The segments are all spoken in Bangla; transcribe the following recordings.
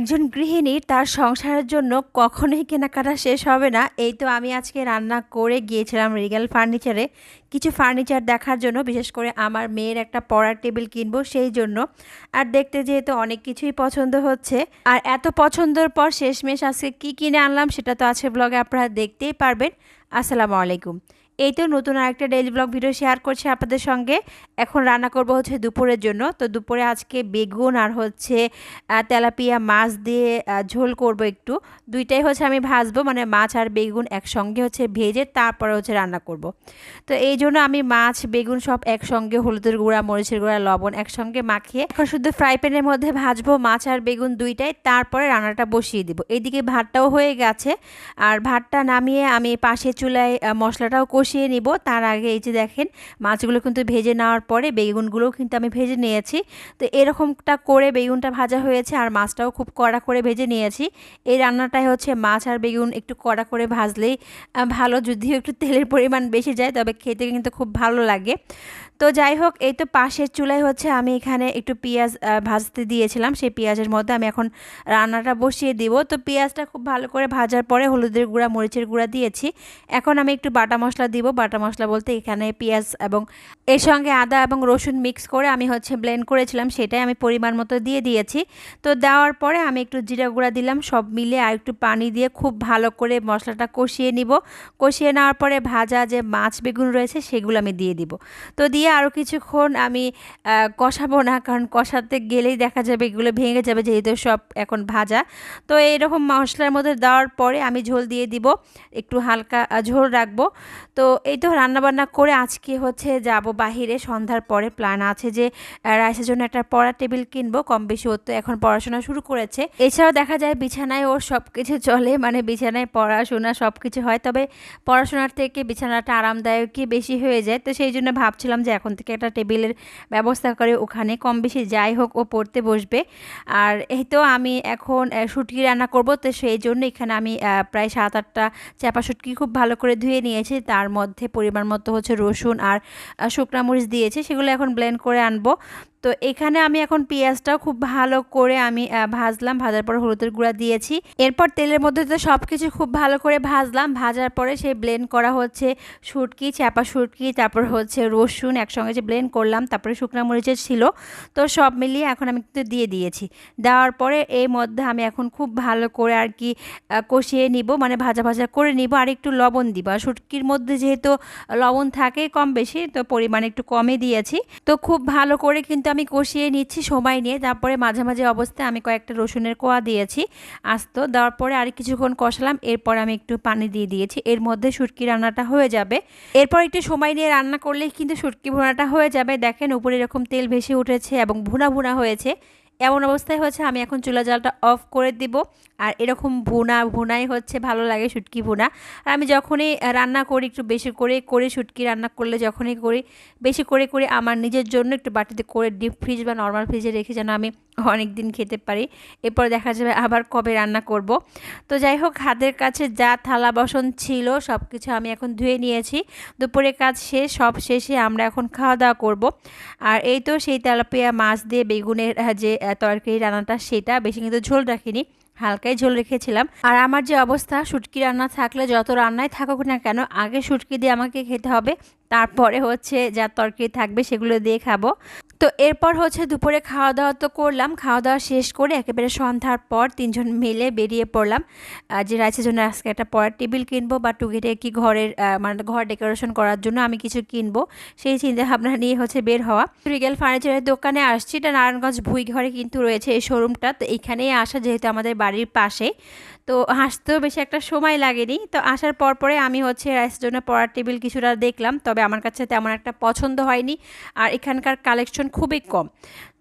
একজন গৃহিণীর তার সংসারের জন্য কখনোই কেনাকাটা শেষ হবে না। এই তো আমি আজকে রান্না করে গিয়েছিলাম রিগেল ফার্নিচারে। কিছু ফার্নিচার দেখার জন্য, বিশেষ করে আমার মেয়ের একটা পড়ার টেবিল কিনবো সেই জন্য। আর দেখতে যেহেতু অনেক কিছুই পছন্দ হচ্ছে। আর এত পছন্দের পর শেষমেশ আজকে কী কিনে আনলাম সেটা তো আছে ব্লগে আপনারা দেখতেই পারবেন। আসসালামু আলাইকুম। এই তো নতুন আরেকটা ডেইলি ব্লগ ভিডিও শেয়ার করছি আপনাদের সঙ্গে। এখন রান্না করব হচ্ছে দুপুরের জন্য। তো দুপুরে আজকে বেগুন আর হচ্ছে তেলাপিয়া মাছ দিয়ে ঝোল করব একটু। দুইটাই হচ্ছে আমি ভাজবো মানে মাছ আর বেগুন একসঙ্গে হচ্ছে ভেজে তারপরে হচ্ছে রান্না করব। তো এই জন্য আমি মাছ, বেগুন সব একসঙ্গে, হলুদের গুঁড়া, মরিচের গুঁড়া, লবণ একসঙ্গে মাখিয়ে এখন শুধু ফ্রাই প্যানের মধ্যে ভাজবো মাছ আর বেগুন দুইটাই, তারপরে রান্নাটা বসিয়ে দিব। এইদিকে ভাতটাও হয়ে গেছে। আর ভাতটা নামিয়ে আমি পাশে চুলায় মশলাটাও কষি কষিয়ে নিব। তার আগে এই যে দেখেন, মাছগুলো কিন্তু ভেজে নেওয়ার পরে বেগুনগুলোও কিন্তু আমি ভেজে নিয়েছি। তো এরকমটা করে বেগুনটা ভাজা হয়েছে আর মাছটাও খুব কড়া করে ভেজে নিয়েছি। এই রান্নাটাই হচ্ছে মাছ আর বেগুন একটু কড়া করে ভাজলেই ভালো, যদিও একটু তেলের পরিমাণ বেশি যায়, তবে খেতে কিন্তু খুব ভালো লাগে। তো যাই হোক, এই তো পাশের চুলায় হচ্ছে আমি এখানে একটু পেঁয়াজ ভাজতে দিয়েছিলাম। সেই পেঁয়াজের মধ্যে আমি এখন রান্নাটা বসিয়ে দিব। তো পেঁয়াজটা খুব ভালো করে ভাজার পরে হলুদের গুঁড়া, মরিচের গুঁড়া দিয়েছি। এখন আমি একটু বাটা মশলা দিব। বাটা মশলা বলতে এখানে পেঁয়াজ এবং এর সঙ্গে আদা এবং রসুন মিক্স করে আমি হচ্ছে ব্লেন্ড করেছিলাম। সেটাই আমি পরিমাণ মতো দিয়ে দিয়েছি। তো দেওয়ার পরে আমি একটু জিরা গুঁড়া দিলাম। সব মিলে আর একটু পানি দিয়ে খুব ভালো করে মশলাটা কষিয়ে নিব। কষিয়ে নেওয়ার পরে ভাজা যে মাছ বেগুন রয়েছে, সেগুলো আমি দিয়ে দিব। তো দিয়ে আরও কিছুক্ষণ আমি কষাবো না, কারণ কষাতে গেলেই দেখা যাবে এগুলো ভেঙে যাবে যেহেতু সব এখন ভাজা। তো এইরকম মশলার মধ্যে দেওয়ার পরে আমি ঝোল দিয়ে দিব, একটু হালকা ঝোল রাখব। তো এই তো রান্নাবান্না করে আজকে হচ্ছে যাব বাহিরে, সন্ধ্যার পরে প্ল্যান আছে যে রাইসের জন্য একটা পড়া টেবিল কিনবো, কম বেশি ওর তো এখন পড়াশোনা শুরু করেছে। এছাড়াও দেখা যায় বিছানায় ওর সব কিছু চলে মানে বিছানায় পড়াশোনা সব কিছু হয়, তবে পড়াশোনার থেকে বিছানাটা আরামদায়কই বেশি হয়ে যায়। তো সেই জন্য ভাবছিলাম যে এখন থেকে একটা টেবিলের ব্যবস্থা করে ওখানে কম বেশি যাই হোক ও পড়তে বসবে। আর এই তো আমি এখন শুটকি রান্না করব, তো সেই জন্য এখানে আমি প্রায় সাত আটটা চাপা শুটকি খুব ভালো করে ধুয়ে নিয়েছি। তার মধ্যে পরিমাণ মতো হচ্ছে রসুন আর শুকনা মরিচ দিয়েছি। সেগুলো এখন ব্লেন্ড করে আনব। তো এখানে আমি এখন পেঁয়াজটাও খুব ভালো করে আমি ভাজলাম, ভাজার পর হলুদের গুঁড়া দিয়েছি। এরপর তেলের মধ্যে তো সব কিছু খুব ভালো করে ভাজলাম। ভাজার পরে সেই ব্লেন্ড করা হচ্ছে শুটকি, চাপা শুটকি, তারপর হচ্ছে রসুন একসঙ্গে যে ব্লেন্ড করলাম, তারপরে শুকনা মরিচের ছিল। তো সব মিলিয়ে এখন আমি কিন্তু দিয়ে দিয়েছি। দেওয়ার পরে এই মধ্যে আমি এখন খুব ভালো করে আর কি কষিয়ে নিব মানে ভাজা ভাজা করে নিব, আর একটু লবণ দিব। আর শুটকির মধ্যে যেহেতু লবণ থাকে কম বেশি, তো পরিমাণ একটু কমে দিয়েছি। তো খুব ভালো করে কিন্তু আমি কষিয়ে নিচ্ছি, সময় নিয়ে। তারপরে মাঝে মাঝে অবস্থায় আমি কয়েকটা রসুনের কোয়া দিয়েছি, আস্ত। দেওয়ার পরে আর কিছুক্ষণ কষালাম, এরপর আমি একটু পানি দিয়ে দিয়েছি। এর মধ্যে শুটকি রান্নাটা হয়ে যাবে। এরপর একটু সময় নিয়ে রান্না করলেই কিন্তু শুটকি ভুনাটা হয়ে যাবে। দেখেন উপরে এরকম তেল ভেসে উঠেছে এবং ভুনা ভুনা হয়েছে। এমন অবস্থায় হচ্ছে আমি এখন চুলা জালটা অফ করে দিব। আর এরকম ভুনা, ভুনাই হচ্ছে, ভালো লাগে শুটকি ভুনা। আর আমি যখনই রান্না করি, একটু বেশি করে করে শুটকি রান্না করলে যখনই করি, বেশি করে করে আমার নিজের জন্য একটু বাটিতে করে ডিপ ফ্রিজ বা নর্মাল ফ্রিজে রেখে যেন আমি অনেক দিন খেতে পারি। এরপর দেখা যাবে আবার কবে রান্না করব। তো যাই হোক, হাতের কাছে যা থালা বসন ছিল সব কিছু আমি এখন ধুয়ে নিয়েছি। দুপুরে কাজ শেষ, সব শেষে আমরা এখন খাওয়া দাওয়া করব। আর এই তো সেই তেলাপিয়া মাছ দিয়ে বেগুনের যে তরকারি রান্নাটা সেটা বেশি কিন্তু ঝোল রাখিনি, হালকাই ঝোল রেখেছিলাম। আর আমার যে অবস্থা, শুটকি রান্না থাকলে যত রান্নায় থাকুক না কেন, আগে শুটকি দিয়ে আমাকে খেতে হবে, তারপরে হচ্ছে যা তরকারি থাকবে সেগুলো দিয়ে খাব। তো এরপর হচ্ছে দুপুরে খাওয়া দাওয়া তো করলাম। খাওয়া দাওয়া শেষ করে একেবারে সন্ধ্যার পর তিনজন মিলে বেরিয়ে পড়লাম। যে রাইসের জন্য আজকে একটা পরের টেবিল কিনবো বা টুকিটে কি ঘরের মানে ঘর ডেকোরেশন করার জন্য আমি কিছু কিনবো। সেই চিন্তা ভাবনা নিয়ে হচ্ছে বের হওয়া। রিগেল ফার্নিচারের দোকানে আসছি। এটা নারায়ণগঞ্জ ভুই ঘরে কিন্তু রয়েছে এই শোরুমটা। তো এখানেই আসা যেহেতু আমাদের বাড়ির পাশে। তো হাসতেও বেশি একটা সময় লাগেনি। তো আসার পর পরে আমি হচ্ছে রাইসের জন্য পড়ার টেবিল কিছুটা দেখলাম, তবে আমার কাছে তেমন একটা পছন্দ হয়নি আর এখানকার কালেকশন খুবই কম।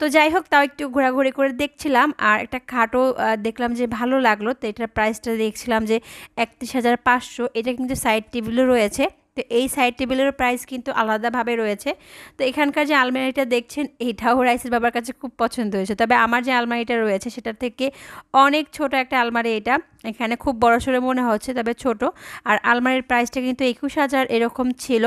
তো যাই হোক, তাও একটু ঘোরাঘুরি করে দেখছিলাম আর একটা খাটও দেখলাম যে ভালো লাগল। তো এটার প্রাইসটা দেখছিলাম যে একত্রিশ হাজার পাঁচশো। এটা কিন্তু সাইড টেবিলও রয়েছে। তো এই সাইড টেবিলেরও প্রাইস কিন্তু আলাদাভাবে রয়েছে। তো এখানকার যে আলমারিটা দেখছেন, এটাও রাইসের বাবার কাছে খুব পছন্দ হয়েছে। তবে আমার যে আলমারিটা রয়েছে সেটা থেকে অনেক ছোট একটা আলমারি এটা। এখানে খুব বড় সড়ো মনে হচ্ছে, তবে ছোট। আর আলমারির প্রাইসটা কিন্তু একুশ হাজার এরকম ছিল।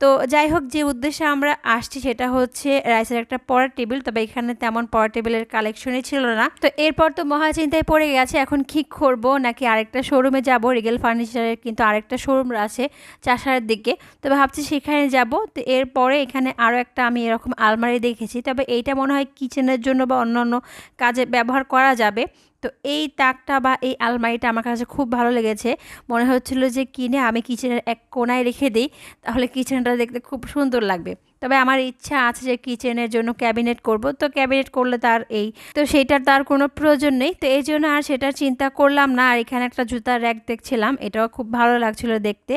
তো যাই হোক, যে উদ্দেশ্যে আমরা আসছি সেটা হচ্ছে রাইসের একটা পড়ার টেবিল। তবে এখানে তেমন পড়ার টেবিলের কালেকশনই ছিল না। তো এরপর তো মহাচিন্তায় পড়ে গেছে, এখন কি করব? নাকি আরেকটা শোরুমে যাব? রিগেল ফার্নিচারের কিন্তু আরেকটা শোরুম আছে চাষারের দিকে। তো ভাবছি সেখানে যাব। তো এরপরে এখানে আরও একটা আমি এরকম আলমারি দেখেছি। তবে এইটা মনে হয় কিচেনের জন্য বা অন্যান্য কাজে ব্যবহার করা যাবে। তো এই তাকটা বা এই আলমারিটা আমার কাছে খুব ভালো লেগেছে। মনে হচ্ছিল যে কিনে আমি কিচেনের এক কোনায় রেখে দিই, তাহলে কিচেনটা দেখতে খুব সুন্দর লাগবে। তবে আমার ইচ্ছা আছে যে কিচেনের জন্য ক্যাবিনেট করব, তো ক্যাবিনেট করলে তার এই, তো সেইটার তার কোনো প্রয়োজন নেই। তো এই জন্য আর সেটা চিন্তা করলাম না, আর এখানে একটা জুতার র্যাক দেখছিলাম, এটাও খুব ভালো লাগছিল দেখতে।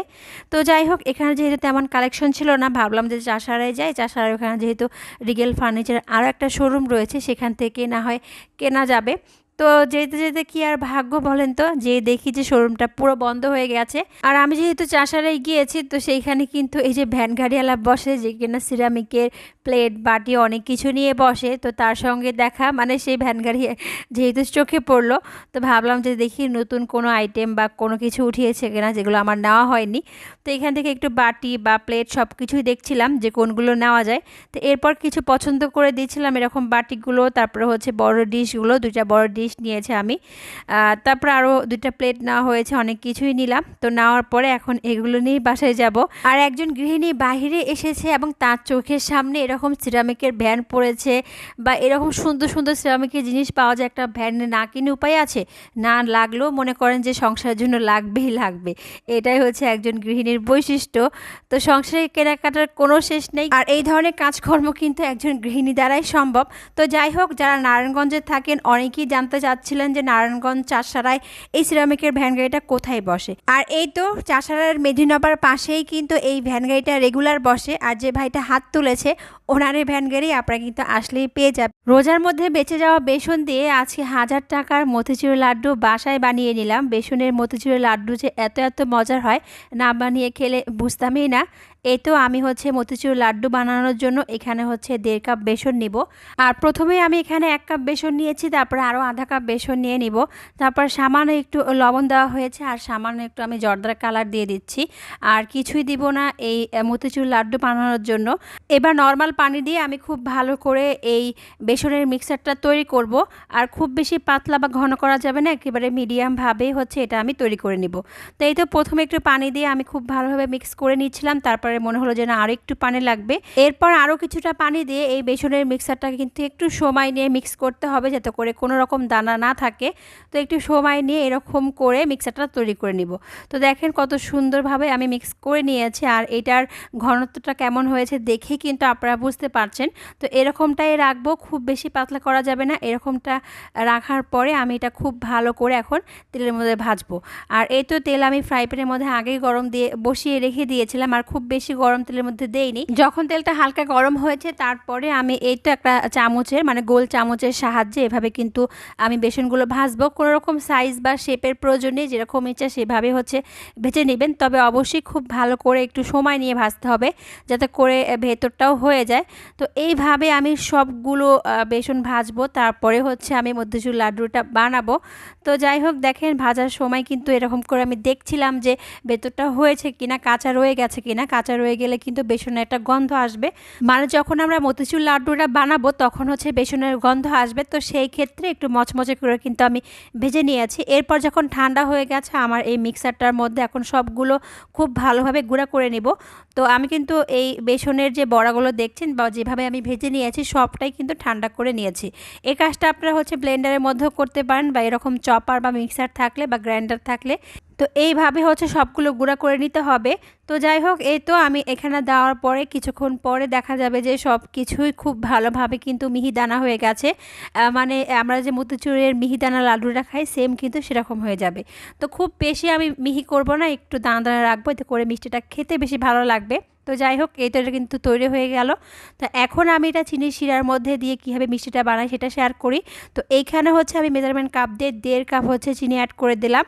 তো যাই হোক, এখানে যেহেতু তেমন কালেকশন ছিল না, ভাবলাম যে চাষারায় যাই, চাষারায় ওখানে যেহেতু রিগেল ফার্নিচার আরও একটা শোরুম রয়েছে, সেখান থেকে না হয় কেনা যাবে। তো যেতে যেতে কি আর ভাগ্য বলেন তো? যে দেখি যে শোরুমটা পুরো বন্ধ হয়ে গেছে। আর আমি যেহেতু চাষারাই গিয়েছি, তো সেইখানে কিন্তু এই যে ভ্যান গাড়িওয়ালা বসে, যে কিনা সিরামিকের প্লেট বাটি, অনেক কিছু নিয়ে বসে, তো তার সঙ্গে দেখা মানে সেই ভ্যান গাড়ি যেহেতু চোখে পড়ল, তো ভাবলাম যে দেখি নতুন কোনো আইটেম বা কোনো কিছু উঠিয়েছে কিনা, যেগুলো আমার নেওয়া হয়নি। তো এখান থেকে একটু বাটি বা প্লেট সব কিছুই দেখছিলাম যে কোনগুলো নেওয়া যায়। তো এরপর কিছু পছন্দ করে দিয়েছিলাম এরকম বাটিগুলো, তারপরে হচ্ছে বড় ডিশগুলো দুইটা বড় ডিশ ডিশ নিয়েছে আমি। তারপর আরও দুইটা প্লেট নেওয়া হয়েছে, অনেক কিছুই নিলাম। তো নেওয়ার পরে এখন এগুলো নিয়েই বাসায় যাব। আর একজন গৃহিণী বাহিরে এসেছে এবং তার চোখের সামনে এরকম সিরামিকের ভ্যান পড়েছে বা এরকম সুন্দর সুন্দর সিরামিকের জিনিস পাওয়া যায়। একটা ভ্যান না কিনে উপায় আছে? না লাগলেও মনে করেন যে সংসারের জন্য লাগবেই লাগবে। এটাই হচ্ছে একজন গৃহিণীর বৈশিষ্ট্য। তো সংসারে কেনাকাটার কোনো শেষ নেই। আর এই ধরনের কাজকর্ম কিন্তু একজন গৃহিণী দ্বারাই সম্ভব। তো যাই হোক, যারা নারায়ণগঞ্জে থাকেন, অনেকেই জানতে জানতে চাচ্ছিলেন যে নারায়ণগঞ্জ চাষারায় এই সিরামিকের ভ্যান গাড়িটা কোথায় বসে? আর এই তো চাষারার মেদিনবার পাশেই কিন্তু এই ভ্যান গাড়িটা রেগুলার বসে। আর যে ভাইটা হাত তুলেছে ওনার ভ্যান গাড়ি আপনারা কিন্তু আসলেই পেয়ে যাবেন। রোজার মধ্যে বেঁচে যাওয়া বেসন দিয়ে আজকে হাজার টাকার মতিচুর লাড্ডু বাসায় বানিয়ে নিলাম। বেসনের মতিচুরের লাড্ডু যে এত এত মজার হয়, না বানিয়ে খেলে বুঝতামই না। এই তো আমি হচ্ছে মতিচুর লাড্ডু বানানোর জন্য এখানে হচ্ছে দেড় কাপ বেসন নিব। আর প্রথমে আমি এখানে এক কাপ বেসন নিয়েছি, তারপরে আরও আধা কাপ বেসন নিয়ে নিব। তারপর সামান্য একটু লবণ দেওয়া হয়েছে আর সামান্য একটু আমি জর্দার কালার দিয়ে দিচ্ছি। আর কিছুই দিব না এই মতিচুর লাড্ডু বানানোর জন্য। এবার নর্মাল পানি দিয়ে আমি খুব ভালো করে এই বেসনের মিক্সারটা তৈরি করব। আর খুব বেশি পাতলা বা ঘন করা যাবে না, একেবারে মিডিয়ামভাবেই হচ্ছে এটা আমি তৈরি করে নিব। তো এই তো প্রথমে একটু পানি দিয়ে আমি খুব ভালোভাবে মিক্স করে নিচ্ছিলাম, তারপরে মনে হলো যে না আরও একটু পানি লাগবে। এরপর আরও কিছুটা পানি দিয়ে এই বেসনের মিক্সারটাকে কিন্তু একটু সময় নিয়ে মিক্স করতে হবে যাতে করে কোনো রকম দানা না থাকে। তো একটু সময় নিয়ে এরকম করে মিক্সারটা তৈরি করে নিব। তো দেখেন কত সুন্দরভাবে আমি মিক্স করে নিয়েছি, আর এটার ঘনত্বটা কেমন হয়েছে দেখে কিন্তু আপনারা বুঝতে পারছেন। তো এরকমটাই রাখব, খুব বেশি পাতলা করা যাবে না। এরকমটা রাখার পরে আমি এটা খুব ভালো করে এখন তেলের মধ্যে ভাজবো। আর এই তো তেল আমি ফ্রাই প্যানের মধ্যে আগেই গরম দিয়ে, বসিয়ে রেখে দিয়েছিলাম আর খুব বেশি গরম তেলের মধ্যে দেইনি। যখন তেলটা হালকা গরম হয়েছে, তারপরে আমি এই তো একটা চামচের মানে গোল চামচের সাহায্যে এভাবে কিন্তু আমি বেসনগুলো ভাজবো। কোনো রকম সাইজ বা শেপের প্রয়োজন নেই, যেরকম ইচ্ছা সেভাবে হচ্ছে ভেজে নেবেন। তবে অবশ্যই খুব ভালো করে একটু সময় নিয়ে ভাজতে হবে, যাতে করে ভেতরটাও হয়ে যায়। তো এইভাবে আমি সবগুলো বেসন ভাজবো। তারপরে হচ্ছে আমি মধ্যচুর লাড্ডুটা বানাবো। তো যাই হোক, দেখেন ভাজার সময় কিন্তু এরকম করে আমি দেখছিলাম যে ভেতরটা হয়েছে কিনা, কাঁচা রয়ে গেছে কিনা। কাঁচা রয়ে গেলে কিন্তু বেসনের একটা গন্ধ আসবে। মানে যখন আমরা মতিচুর লাড্ডুটা বানাবো, তখন হচ্ছে বেসনের গন্ধ আসবে। তো সেই ক্ষেত্রে একটু মচমচে করে কিন্তু আমি ভেজে নিয়েছি। এরপর যখন ঠান্ডা হয়ে গেছে, আমার এই মিক্সারটার মধ্যে এখন সবগুলো খুব ভালোভাবে গুঁড়া করে নেব। তো আমি কিন্তু এই বেসনের যে বড়াগুলো দেখছেন বা যেভাবে আমি ভেজে নিয়েছি সবটাই কিন্তু ঠান্ডা করে নিয়েছি। এই কাজটা আপনারা হচ্ছে ব্লেন্ডারের মধ্যেও করতে পারেন বা এরকম চপার বা মিক্সার থাকলে বা গ্রাইন্ডার থাকলে। তো এইভাবে হচ্ছে সবগুলো গুঁড়া করে নিতে হবে। তো যাই হোক, এই তো আমি এখানে দেওয়ার পরে কিছুক্ষণ পরে দেখা যাবে যে সব কিছুই খুব ভালোভাবে কিন্তু মিহিদানা হয়ে গেছে। মানে আমরা যে মুতুচুরের মিহিদানা লাড্ডুটা খাই সেম কিন্তু সেরকম হয়ে যাবে। তো খুব বেশি আমি মিহি করব না, একটু দানা দানা রাখব, এতে করে মিষ্টিটা খেতে বেশি ভালো লাগবে। তো যাই হোক এটা কিন্তু তৈরি হয়ে গেল। তো এখন আমি এটা চিনি শিরার মধ্যে দিয়ে কীভাবে মিষ্টিটা বানাই সেটা শেয়ার করি। তো এইখানে হচ্ছে আমি মেজারমেন্ট কাপ দিয়ে দেড় কাপ হচ্ছে চিনি অ্যাড করে দিলাম।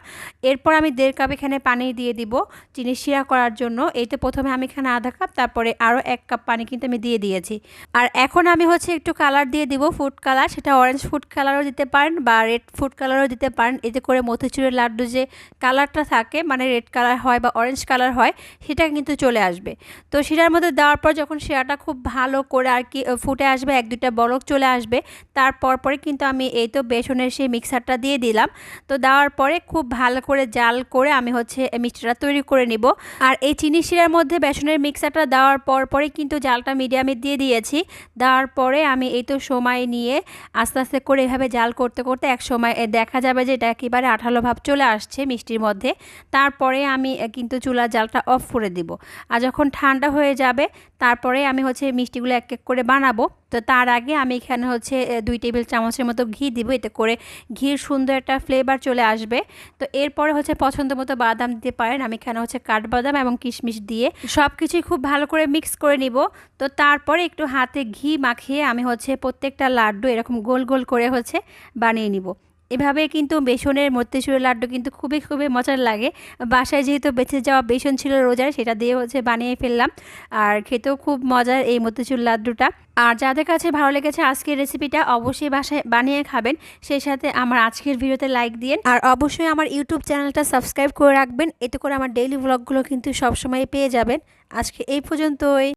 এরপর আমি দেড় কাপ এখানে পানি দিয়ে দিব চিনি শিরা করার জন্য। এই তো প্রথমে আমি এখানে আধা কাপ তারপরে আরও এক কাপ পানি কিন্তু আমি দিয়ে দিয়েছি। আর এখন আমি হচ্ছে একটু কালার দিয়ে দিব ফুড কালার সেটা অরেঞ্জ ফুড কালারও দিতে পারেন বা রেড ফুড কালারও দিতে পারেন। এতে করে মতিচুরের লাড্ডু যে কালারটা থাকে মানে রেড কালার হয় বা অরেঞ্জ কালার হয়, সেটা কিন্তু চলে আসবে। তো শিরার মধ্যে দেওয়ার পর যখন শিরাটা খুব ভালো করে আর কি ফুটে আসবে, এক দুইটা বলক চলে আসবে তারপর পরে কিন্তু আমি এই তো বেসনের সেই মিক্সারটা দিয়ে দিলাম। তো দেওয়ার পরে খুব ভালো করে জাল করে আমি হচ্ছে মিষ্টিটা তৈরি করে নিব। আর এই চিনি শিরার মধ্যে বেসনের মিক্সারটা দেওয়ার পর পরে কিন্তু জালটা মিডিয়ামে দিয়ে দিয়েছি। দেওয়ার পরে আমি এই তো সময় নিয়ে আস্তে আস্তে করে এভাবে জাল করতে করতে এক সময় দেখা যাবে যে এটা একেবারে আঠালো ভাব চলে আসছে মিষ্টির মধ্যে। তারপরে আমি কিন্তু চুলার জালটা অফ করে দিব। আর যখন ঠান্ডা হয়ে যাবে। তারপরে আমি হচ্ছে মিষ্টিগুলো এক এক করে বানাবো। তো তার আগে আমি এখানে হচ্ছে দুই টেবিল চামচের মতো ঘি দিব। এতে করে ঘির সুন্দর একটা ফ্লেভার চলে আসবে। তো এরপরে হচ্ছে পছন্দ মতো বাদাম দিতে পারেন। আমি এখানে হচ্ছে কাঠবাদাম এবং কিশমিশ দিয়ে সব কিছুই খুব ভালো করে মিক্স করে নিব। তো তারপরে একটু হাতে ঘি মাখিয়ে আমি হচ্ছে প্রত্যেকটা লাড্ডু এরকম গোল গোল করে হচ্ছে বানিয়ে নিব। এভাবে কিন্তু বেসনের মধ্যচুরের লাড্ডু কিন্তু খুবই খুবই মজার লাগে। বাসায় যেহেতু বেঁচে যাওয়া বেসন ছিল রোজার, সেটা দিয়ে হচ্ছে বানিয়ে ফেললাম। আর খেতেও খুব মজার এই মধ্যচুর লাড্ডুটা। আর যাদের কাছে ভালো লেগেছে আজকের রেসিপিটা, অবশ্যই বাসায় বানিয়ে খাবেন। সেই সাথে আমার আজকের ভিডিওতে লাইক দিন আর অবশ্যই আমার ইউটিউব চ্যানেলটা সাবস্ক্রাইব করে রাখবেন। এতে করে আমার ডেইলি ব্লগগুলো কিন্তু সবসময় পেয়ে যাবেন। আজকে এই পর্যন্তই।